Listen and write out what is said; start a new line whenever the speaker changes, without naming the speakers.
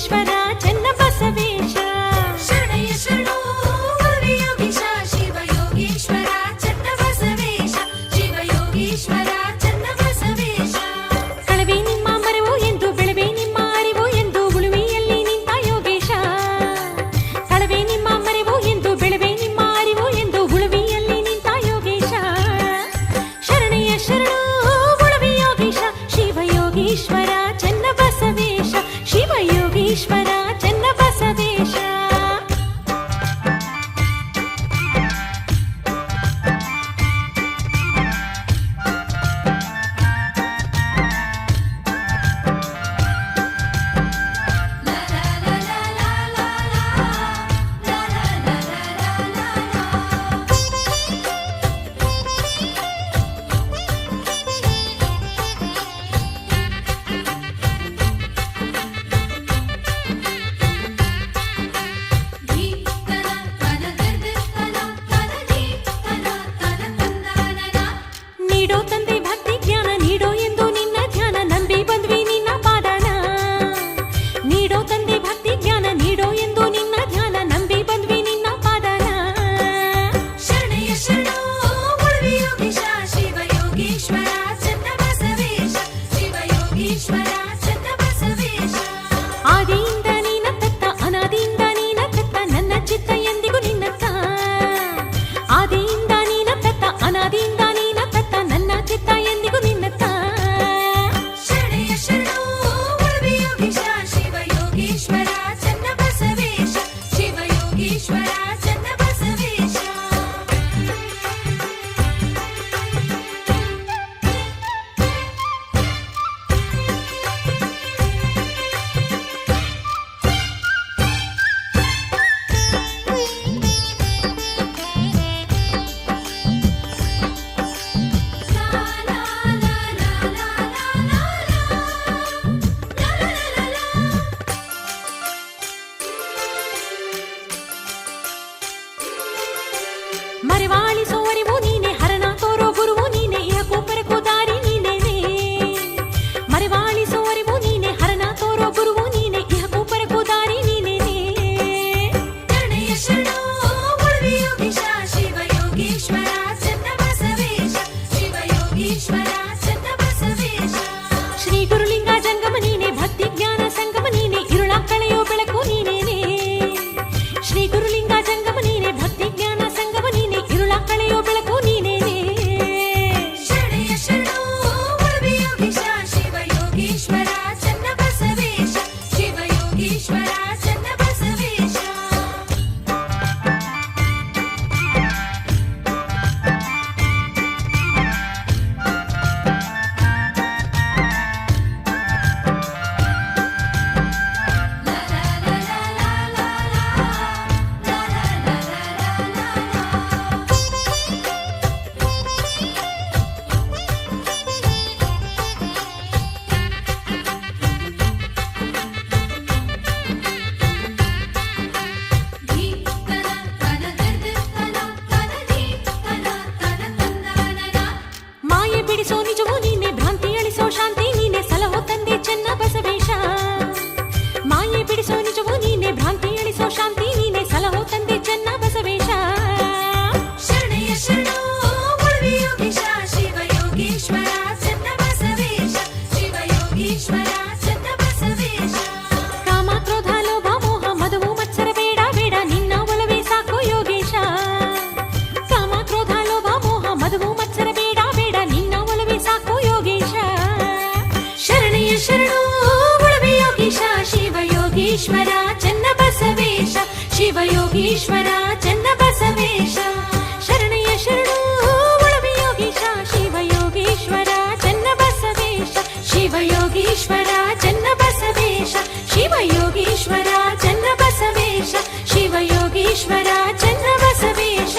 Ishwara योगीश्वरा चन्नबसवेश शरणय शरणो Yogish Shiv योगीश्वरा चन्नबसवेश Shiv योगीश्वरा चन्नबसवेश Shiv योगीश्वरा चन्नबसवेश Shiv योगीश्वरा चन्नबसवेश